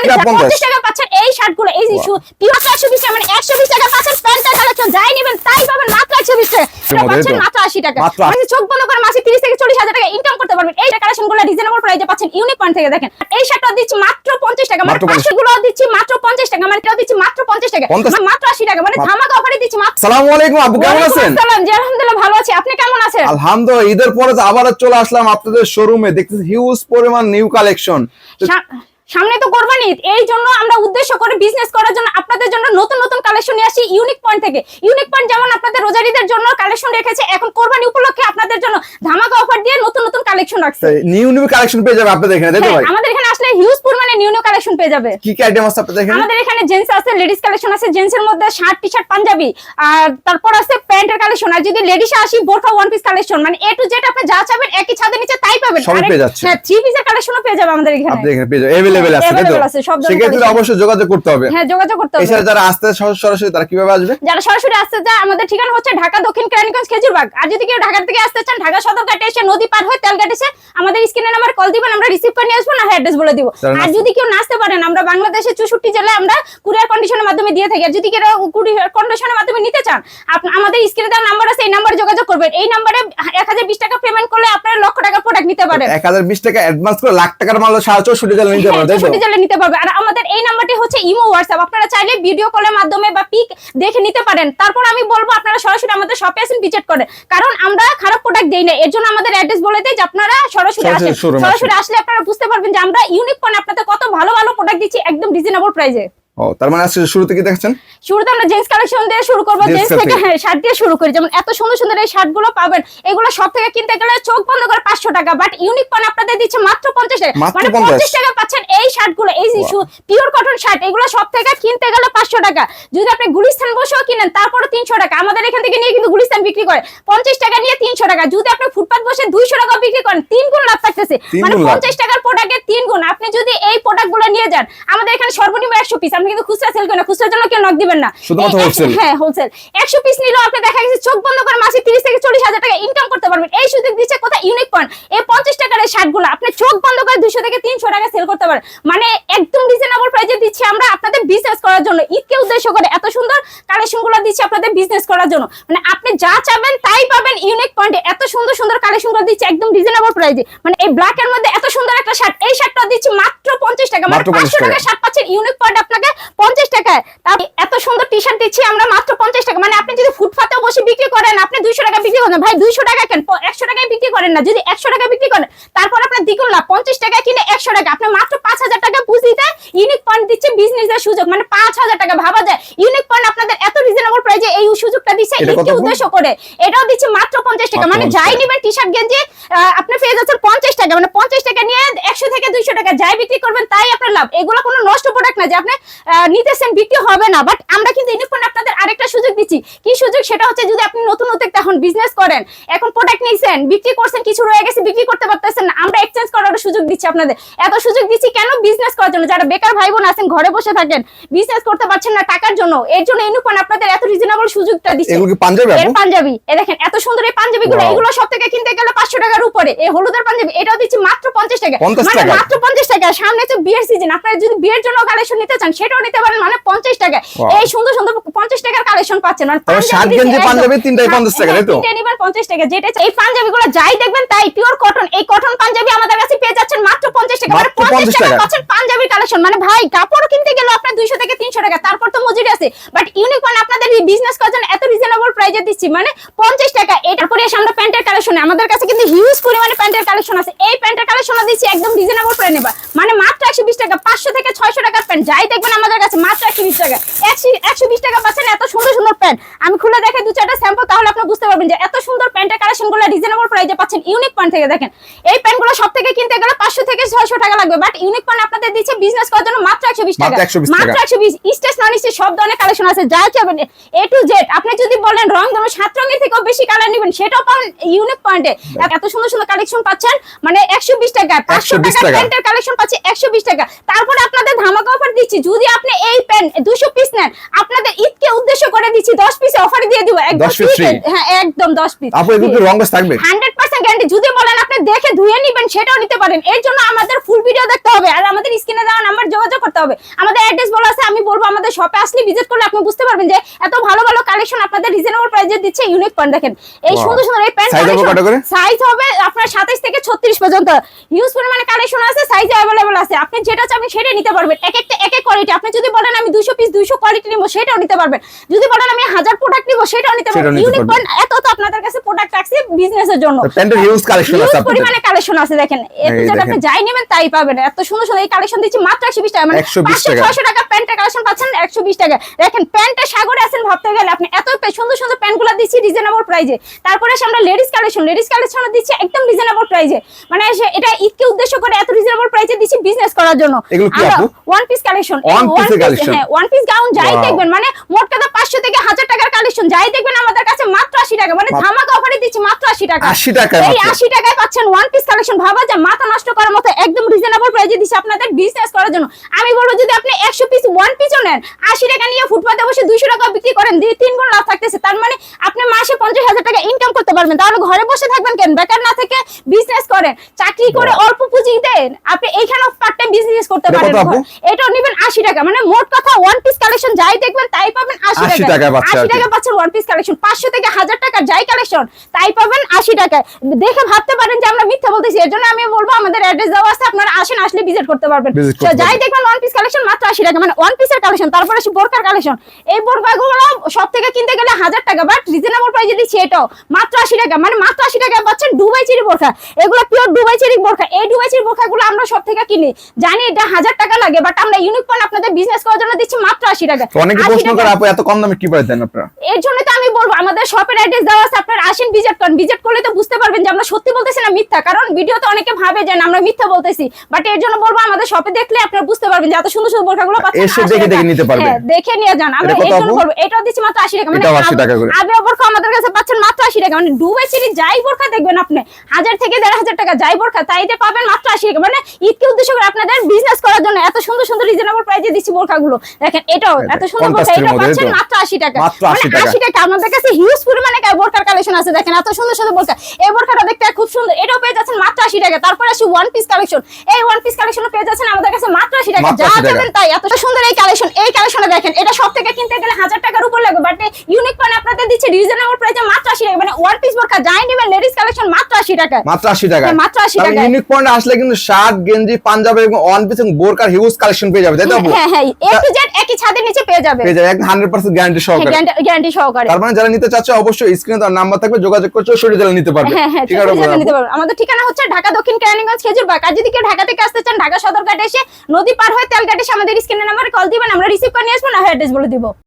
মানে এটা 50 পঞ্চাশ টাকা পাচ্ছেন এই শার্টগুলো এই পিওর একশো বিশ টাকা মানে একশো বিশ টাকা পাচ্ছেন যাই নেবেন তাই পাবেন মাত্র একশো বিশ টাকা। পাচ্ছেন মাত্র আশি টাকা। মানে চোখ বন্ধ করে মাসে তিরিশ থেকে চল্লিশ হাজার টাকা ইনকাম করতে পারবেন। এই কালেকশনগুলো রিজনেবল প্রাইসে পাচ্ছেন ইউনিক থেকে দেখেন। এই শার্টটা দিচ্ছি মাত্র পঞ্চাশ টাকা মানে মাত্র 50 পাঁচশো গুলো দিচ্ছি মাত্র পঞ্চাশ টাকা মানে এটাও দিচ্ছি মাত্র পঞ্চাশ টাকা। 50 মাত্র আশি টাকা মানে মাত্র- ধামাকা অফারে দিচ্ছি মাত্র। সালাম আলাইকুম আপু কেমন আছেন? জি আলহামদুলিল্লাহ ভালো আছি। আপনি কেমন আছেন? আলহামদুলিল্লাহ ঈদের পরে তো আবারও চলে আসলাম আপনাদের শোরুমে দেখতেছি হিউজ পরিমাণ নিউ কালেকশন সামনে তো কোরবানি এই জন্য আমরা উদ্দেশ্য করে বিজনেস করার জন্য আপনাদের জন্য নতুন নতুন কালেকশন নিয়ে আসি ইউনিক পয়েন্ট থেকে। ইউনিক পয়েন্ট যেমন আপনাদের রোজারিদের জন্য কালেকশন রেখেছে এখন কোরবানি উপলক্ষে আপনাদের জন্য ধামাকা অফার দিয়ে নতুন নতুন কালেকশন রাখছে। নিউ নিউ কালেকশন পেয়ে যাবে আপনাদের এখানে তাই তো হ্যাঁ, ভাই? আমাদের এখানে আসলে হিউজ পরিমাণে নিউ নিউ কালেকশন পেয়ে যাবে কি কি আইটেম আছে আপনাদের এখানে আমাদের এখানে জেন্টস আছে লেডিস কালেকশন আছে জেন্টস এর মধ্যে শার্ট টি শার্ট পাঞ্জাবি আর তারপর আছে প্যান্টের কালেকশন আর যদি লেডিস আসি বোরখা ওয়ান পিস কালেকশন মানে এ টু জেড আপনি যা চাবেন একই ছাদের নিচে তাই পাবেন সবই আরেক- পেয়ে যাচ্ছে। হ্যাঁ থ্রি পিসের কালেকশনও পেয়ে যাবে আমাদের এখানে আপনাদের এখানে পেয়ে যাবে अवेलेबल আছে তাই তো available আছে, সব ধরনের সেক্ষেত্রে collection। অবশ্যই যোগাযোগ করতে হবে হ্যাঁ যোগাযোগ করতে হবে এছাড়া যারা আসতে সরাসরি সরাসরি তারা কিভাবে আসবে যারা সরাসরি আসতে চায় আমাদের ঠিকানা হচ্ছে ঢাকা দক্ষিণ কেরানীগঞ্জ খেজুরবাগ আর যদি কেউ ঢাকা থেকে আসতে চান ঢাকা সদরঘাটে এসে নদী পার হয়ে তেলঘাট এসে আমাদের স্ক্রিনে নাম্বার কল দিবেন আমরা রিসিভ করে নিয়ে আসবো না অ্যাড্রেস বলে দিব। আর যদি কেউ না আসতে পারেন আমরা চৌষট্টি জেলায় আমরা কুরিয়ার কন্ডিশনের মাধ্যমে দিয়ে থাকি। আর যদি কেউ কুরিয়ার কন্ডিশনের মাধ্যমে নিতে চান আমাদের স্ক্রিনে দেওয়া নাম্বার আছে এই নাম্বারে যোগাযোগ করবেন। এই নাম্বারে এক হাজার বিশ টাকা পেমেন্ট করলে আপনারা লক্ষ টাকা প্রোডাক্ট নিতে পারেন। এক হাজার বিশ টাকা অ্যাডভান্স করে লাখ টাকার মাল সাড়ে চৌষট্টি জেলা নিতে পারবে তাই তো? নিতে পারবে। আর আমাদের এই নাম্বারটি হচ্ছে ইমো হোয়াটসঅ্যাপ আপনারা চাইলে ভিডিও কলের মাধ্যমে বা পিক দেখে নিতে পারেন। তারপর আমি বলব আপনারা সরাসরি আমাদের শপে আসেন ভিজিট করেন। কারণ আমরা খারাপ প্রোডাক্ট দেই না। এর জন্য আমাদের অ্যাড্রেস বলে দেই যে আপনারা সরাসরি সরাসরি আসেন। সরাসরি আসলে আপনারা বুঝতে পারবেন যে আমরা ইউনিক পয়েন্ট আপনাদের কত ভালো ভালো প্রোডাক্ট দিচ্ছি একদম রিজনেবল প্রাইসে ও তার মানে আজকে শুরুতে কি দেখাচ্ছেন শুরুতে আমরা জেন্স কালেকশন দিয়ে শুরু করব জেন্স থেকে। হ্যাঁ শার্ট দিয়ে শুরু করি। যেমন এত সুন্দর সুন্দর এই শার্টগুলো পাবেন এগুলো সব থেকে কিনতে গেলে চোখ বন্ধ করে পাঁচশো টাকা বাট ইউনিক পান আপনাদের দিচ্ছে মাত্র পঞ্চাশ টাকা। মানে 50 পঞ্চাশ টাকা পাচ্ছেন এই শার্টগুলো এই পিওর কটন শার্ট এগুলো সব থেকে কিনতে গেলে পাঁচশো টাকা। যদি আপনি গুলিস্তান বসেও কিনেন তারপরে তিনশো টাকা। আমাদের এখান থেকে নিয়ে কিন্তু গুলিস্তান বিক্রি করে। পঞ্চাশ টাকা নিয়ে তিনশো টাকা। যদি আপনি ফুটপাত বসে দুইশো টাকা বিক্রি করেন তিন গুণ লাভ থাকতেছে মানে। পঞ্চাশ টাকার প্রোডাক্টের তিন গুণ আপনি যদি এই প্রোডাক্ট নিয়ে যান। আমাদের এখানে সর্বনিম্ন একশো পিস আপনি কিন্তু খুচরা সেল করেন খুচরার জন্য কেউ নক দিবেন না? হ্যাঁ হোলসেল একশো পিস নিলেও আপনি দেখা গেছে চোখ বন্ধ করে মাসে তিরিশ থেকে চল্লিশ হাজার টাকা ইনকাম করতে পারবেন। এই সুযোগ দিচ্ছে কোথায়? ইউনিক পয়েন্ট এই পঞ্চাশ টাকার এই শার্টগুলো আপনি চোখ বন্ধ করে দুশো থেকে তিনশো টাকা সেল করতে পারেন। মানে একদম রিজনেবল প্রাইসে দিচ্ছি আমরা আপনাদের বিজনেস করার জন্য। ঈদকে উদ্দেশ্য করে এত সুন্দর কালেকশনগুলো দিচ্ছি আপনাদের বিজনেস করার জন্য। মানে আপনি যা চাবেন তাই পাবেন ইউনিক পয়েন্টে এত সুন্দর সুন্দর কালেকশনগুলো দিচ্ছি একদম রিজনেবল প্রাইসে মানে এই ব্ল্যাক এর মধ্যে এত সুন্দর একটা শার্ট এই শার্টটা দিচ্ছি মাত্র পঞ্চাশ টাকা মাত্র 50 পাঁচশো টাকা টাকা। শার্ট পাচ্ছেন ইউনিক পয়েন্ট আপনাকে পঞ্চাশ টাকায়। তার এত সুন্দর টি শার্ট দিচ্ছি আমরা মাত্র পঞ্চাশ টাকা। মানে আপনি যদি ফুটপাতে বসে বিক্রি করেন আপনি দুইশো টাকা বিক্রি করেন। ভাই দুইশো টাকা কেন? একশো টাকায় বিক্রি করেন না। যদি একশো টাকা বিক্রি করেন তারপর আপনার দ্বিগুণ লাভ। পঞ্চাশ টাকা কিনে একশো টাকা। আপনি মাত্র পাঁচ হাজার টাকা পুঁজিতে ইউনিক পয়েন্ট দিচ্ছে বিজনেসের সুযোগ। মানে পাঁচ হাজার টাকা ভাবা যায়। ইউনিক পয়েন্ট আপনাদের এত রিজনেবল প্রাইসে এই সুযোগটা দিচ্ছে? উদ্দেশ্য করে? এটাও দিচ্ছে মাত্র পঞ্চাশ টাকা। মানে যাই টাকা। নিবেন টি শার্ট গেঞ্জি আপনি পেয়ে যাচ্ছেন পঞ্চাশ টাকা। মানে পঞ্চাশ টাকা নিয়ে একশো থেকে দুইশো টাকা যাই বিক্রি করবেন তাই আপনার লাভ। এগুলো কোনো নষ্ট প্রোডাক্ট না যে আপনি নিতেছেন বিক্রি হবে না। বাট আমরা কিন্তু ইউনিফর্ম আপনাদের আরেকটা সুযোগ দিচ্ছি। কি সুযোগ? সেটা হচ্ছে যদি আপনি নতুন উদ্যোক্তা এখন বিজনেস করেন এখন প্রোডাক্ট নিয়েছেন বিক্রি করছেন কিছু রয়ে গেছে বিক্রি করতে পারতেছেন না আমরা এক্সচেঞ্জ করার সুযোগ দিচ্ছি আপনাদের। এত সুযোগ দিচ্ছি কেন বিজনেস করার জন্য? যারা বেকার ভাই বোন আছেন ঘরে বসে থাকেন বিজনেস করতে পারছেন না টাকার জন্য এর জন্য ইউনিফর্ম আপনাদের এত রিজনেবল সুযোগটা দিচ্ছে। এগুলো কি পাঞ্জাবি এর পাঞ্জাবি। এ দেখেন এত সুন্দর এই পাঞ্জাবিগুলো এগুলো সব থেকে কিনতে গেলে পাঁচশো টাকার উপরে। এই হলুদের পাঞ্জাবি এটাও দিচ্ছি মাত্র পঞ্চাশ টাকা। মানে মাত্র পঞ্চাশ টাকা। সামনে তো বিয়ের সিজন আপনারা যদি বিয়ের জন্য কালেকশন নিতে চান সেটাও নিতে পারেন মানে পঞ্চাশ টাকা। এই সুন্দর সুন্দর পঞ্চাশ টাকার কালেকশন পাচ্ছেন। মানে পাঞ্জাবি গেঞ্জি পাঞ্জাবি তিনটাই 50 টাকা, তাই তো? হ্যাঁ, তিনটাই নিবেন পঞ্চাশ টাকা। যেটা এই পাঞ্জাবিগুলো যাই দেখবেন তাই পিওর কটন এই কটন পাঞ্জাবি আমাদের কাছে পেয়ে যাচ্ছেন মাত্র পঞ্চাশ টাকা। মানে মাত্র 50 টাকা টাকা। পাচ্ছেন পাঞ্জাবির কালেকশন মানে ভাই কাপড় কিনতে গেলে আপনার দুইশো থেকে তিনশো টাকা তারপর তো মজুরি আছে। বাট ইউনিক মানে আপনাদের এই বিজনেস করার জন্য এত রিজনেবল প্রাইজে দিচ্ছি মানে পঞ্চাশ টাকা। এটার পরে এসে আমরা প্যান্টের কালেকশন আমাদের কাছে কিন্তু হিউজ পরিমাণে প্যান্টের কালেকশন আছে। এই প্যান্টের কালেকশন দিচ্ছি একদম রিজনেবল প্রাইস নেবা মানে মাত্র একশো বিশ টাকা, পাঁচশো থেকে ছয়শো টাকার প্যান্ট, যাই দেখবেন আমাদের কাছে মাত্র একশো বিশ টাকা। একশো একশো বিশ টাকা পাচ্ছেন এত সুন্দর সুন্দর প্যান্ট। আমি খুলে দেখে দু চারটা স্যাম্পল তাহলে আপনার পারবেন যে এত সুন্দর প্যান্টের কালেকশনগুলো রিজনেবল প্রাইসে পাচ্ছেন। ইউনিক পয়েন্ট থেকে দেখেন এই প্যান্টগুলো সব থেকে কিনতে গেলে পাঁচশো থেকে ছয়শো টাকা লাগবে বাট ইউনিক পয়েন্ট আপনাদের দিচ্ছে বিজনেস করার জন্য মাত্র একশো বিশ টাকা। মাত্র 120 টাকা। মাত্র একশো বিশ স্টেজ নন স্টেজ সব ধরনের কালেকশন আছে যা চাবেন এ টু জেড আপনি যদি বলেন রং ধরুন সাত রঙের থেকেও বেশি কালার নেবেন সেটাও পাবেন ইউনিক পয়েন্টে এত সুন্দর সুন্দর কালেকশন পাচ্ছেন মানে একশো বিশ টাকা পাঁচশো টাকা। প্যান্টের কালেকশন পাচ্ছে একশো বিশ টাকা। তারপরে আপনাদের ধামাকা অফার দিচ্ছি যদি আপনি এই প্যান্ট দুশো পিস নেন আপনাদের ঈদকে উদ্দেশ্য করে দিচ্ছি দশ পিসে অফার দিয়ে দিব একদম 10 piece হ্যাঁ একদম দশ পিস আপু এগুলো রং বেশ থাকবে? হান্ড্রেড পার্সেন্ট গ্যারান্টি যদি বলেন আপনি দেখে ধুয়ে নিবেন সেটাও নিতে পারেন এর জন্য আমাদের ফুল ভিডিও দেখতে হবে আর আমাদের স্ক্রিনে দেওয়া নাম্বার যোগাযোগ করতে হবে আমাদের অ্যাড্রেস বলা আছে আমি বলবো আমাদের শপে আসলে ভিজিট করলে আপনি বুঝতে পারবেন যে এত ভালো ভালো কালেকশন আপনাদের রিজনেবল প্রাইসে দিচ্ছে ইউনিক পয়েন্ট দেখেন এই Wow. সুন্দর সুন্দর এই প্যান্ট Size হবে কটা করে? সাইজ হবে আপনার 27 থেকে 36 পর্যন্ত ইউজ পরিমাণে কালেকশন আছে সাইজ अवेलेबल আছে আপনি যেটা চাবেন সেটা নিতে পারবেন এক একটা এক এক কোয়ালিটি আপনি যদি বলেন আমি 200 পিস 200 কোয়ালিটি নিব সেটাও নিতে পারবেন যদি বলেন আমি 1000 প্রোডাক্ট নিব সেটাও নিতে সেটাও পারবেন নিতে ইউনিক পারবেন। পয়েন্ট এত তো আপনাদের কাছে প্রোডাক্ট রাখছি বিজনেসের জন্য প্যান্টের হিউজ কালেকশন আছে আপনাদের। পরিমাণে কালেকশন আছে দেখেন। যেটা আপনি যাই নেবেন তাই পাবেন। এত সুন্দর সুন্দর এই কালেকশন দিচ্ছি মাত্র 120 টাকা। মানে 120 টাকা। 600 টাকা প্যান্টের কালেকশন পাচ্ছেন 120 টাকা। দেখেন প্যান্টের সাগরে আছেন ভাবতে গেলে আপনি এত সুন্দর সুন্দর প্যান্টগুলো দিচ্ছি রিজনেবল প্রাইজে তারপরে আমরা লেডিস কালেকশন লেডিস কালেকশন দিচ্ছি একদম রিজনেবল প্রাইজে মানে এটা ঈদকে উদ্দেশ্য করে এত রিজনেবল প্রাইজে দিচ্ছি বিজনেস করার জন্য? ওয়ান পিস কালেকশন piece এর হ্যাঁ ওয়ান পিস গাউন যাই দেখবেন মানে মোট কথা 500 থেকে 1000 টাকার কালেকশন যাই দেখবেন আমাদের কাছে মাত্র 80 টাকা মানে ধামাকা অফারে দিচ্ছি মাত্র 80 টাকা। 80 টাকায় এই 80 টাকায় পাচ্ছেন ওয়ান পিস কালেকশন ভাবা যায় মাথা নষ্ট করার মতো একদম রিজনেবল প্রাইসে দিচ্ছি আপনাদের বিজনেস করার জন্য। আমি বলব যদি আপনি 100 পিস ওয়ান পিসও নেন 80 টাকা নিয়ে ফুটপাতে বসে 200 টাকা বিক্রি করেন দিয়ে তিন গুণ লাভ থাকতেছে তার মানে আপনি মাসে 50000 টাকা ইনকাম করতে পারবেন। তাহলে ঘরে বসে থাকবেন কেন? বেকার না থেকে বিজনেস করেন। চাকরি করে অল্প পুঁজি দেন। আপনি এইখানে পার্ট টাইম বিজনেস করতে পারেন। এটা নেবেন 80 টাকা। মানে মোট কথা ওয়ান পিস কালেকশন যাই দেখবেন তাই পাবেন 80 80 টাকা টাকায় 80 টাকা পাচ্ছেন ওয়ান পিস কালেকশন 500 থেকে 1000 টাকা যাই কালেকশন তাই পাবেন 80 টাকায়। দেখে ভাবতে পারেন যে আমরা মিথ্যা বলতেছি এর জন্য আমি বলব আমাদের অ্যাড্রেস দেওয়া আছে আপনারা আসেন আসলে ভিজিট করতে পারবেন। যাই দেখবেন ওয়ান পিস কালেকশন মাত্র 80 টাকা মানে ওয়ান পিসের কালেকশন তারপরে আসি বোরকার কালেকশন এই বোরকাগুলো সব থেকে কিনতে গেলে 1000 টাকা বাট রিজনেবল প্রাইসে দিচ্ছি এটাও মাত্র 80 টাকা মানে মাত্র 80 টাকায় পাচ্ছেন দুবাই চিরি বোরকা এগুলো পিওর দুবাই চিরি বোরকা এই দুবাই চিরি বোরকাগুলো আমরা সব থেকে কিনি। জানি এটা 1000 টাকা লাগে বাট আমরা ইউনিক পয়েন্ট আপনাদের বিজনেস করার জন্য দিচ্ছি মাত্র 80 টাকা অনেকে প্রশ্ন টাকা। করে আপু এত কম দামে কি পাই দেন আপনারা? এর জন্য তো আমি বলব আমাদের শপের অ্যাড্রেস দেওয়া আছে আপনারা আসেন ভিজিট করেন। ভিজিট করলে তো বুঝতে পারবেন যে আমরা সত্যি বলতেছি না মিথ্যা কারণ ভিডিওতে অনেকে ভাবে যে আমরা মিথ্যা বলতেছি। বাট এর জন্য বলব আমাদের শপে দেখলে আপনারা বুঝতে পারবেন যে এত সুন্দর সুন্দর বোরকাগুলো পাচ্ছেন এসে দেখে দেখে নিতে পারবেন। হ্যাঁ, দেখে নিয়ে যান। আমরা এটা এর জন্য বলব এটাও দিচ্ছি মাত্র 80 টাকা। মানে 80 টাকা করে। আবে বোরকা আমাদের কাছে পাচ্ছেন মাত্র 80 টাকা। মানে দুবাই সিরি যাই বোরকা দেখবেন আপনি হাজার থেকে দেড় হাজার টাকা যাই বোরকা তাইতে পাবেন মাত্র 80 টাকা। মানে ঈদকে উদ্দেশ্য করে আপনাদের বিজনেস করার জন্য এত সুন্দর সুন্দর রিজনেবল প্রাইসে দিচ্ছি বোরকাগুলো দেখেন এটাও এত সুন্দর বোরকা এটা পাচ্ছেন তাই মাত্র 80 টাকা। মাত্র মানে 80 টাকা। 80 টাকা আমাদের কাছে হিউজ পরিমাণে বোরকার কালেকশন আছে দেখেন এত সুন্দর সুন্দর বোরকা এই বোরকাটা দেখতে খুব সুন্দর এটাও পেয়ে যাচ্ছেন মাত্র 80 টাকা। তারপরে আসি ওয়ান পিস কালেকশন এই ওয়ান পিস কালেকশন পেয়ে যাচ্ছেন আমাদের কাছে মাত্র 80 টাকা। যা 80 চাবেন তাই এত সুন্দর এই কালেকশন এই কালেকশনে দেখেন এটা সব থেকে কিনতে গেলে হাজার টাকার উপর লাগবে বাট ইউনিক পয়েন্ট আপনাদের দিচ্ছে রিজনেবল প্রাইসে মাত্র 80 টাকা। মানে ওয়ান পিস বোরকা যাই নেবেন লেডিস কালেকশন মাত্র 80 টাকা। মাত্র 80 টাকা হ্যাঁ, মাত্র 80 টাকায়। ইউনিক পয়েন্ট আসলে কিন্তু শার্ট গেঞ্জি পাঞ্জাবি এবং ওয়ান পিস এবং বোরকার হিউজ কালেকশন পেয়ে যাবে তাই তো হ্যাঁ হ্যাঁ এ টু জেড একই ছাদের নিচে পেয়ে যাবে। পেয়ে যাবে একদম 100% গ্যারান্টি সহকারে। গ্যারান্টি সহকারে। তার মানে যারা নিতে চাচ্ছে অবশ্যই স্ক্রিনে তার নাম্বার থাকবে যোগাযোগ করে চৌষট্টি জেলা নিতে পারবে। হ্যাঁ হ্যাঁ ঠিক আছে নিতে পারবেন আমাদের ঠিকানা হচ্ছে ঢাকা দক্ষিণ কেরানীগঞ্জ খেজুরবাগ আর যদি কেউ ঢাকা থেকে আসতে চান ঢাকা সদরঘাট এসে নদী পার হয়ে তেলঘাট এসে আমাদের স্ক্রিনের নাম্বারে কল দিবেন আমরা রিসিভ করে নিয়ে আসব না হয় অ্যাড্রেস বলে দিব।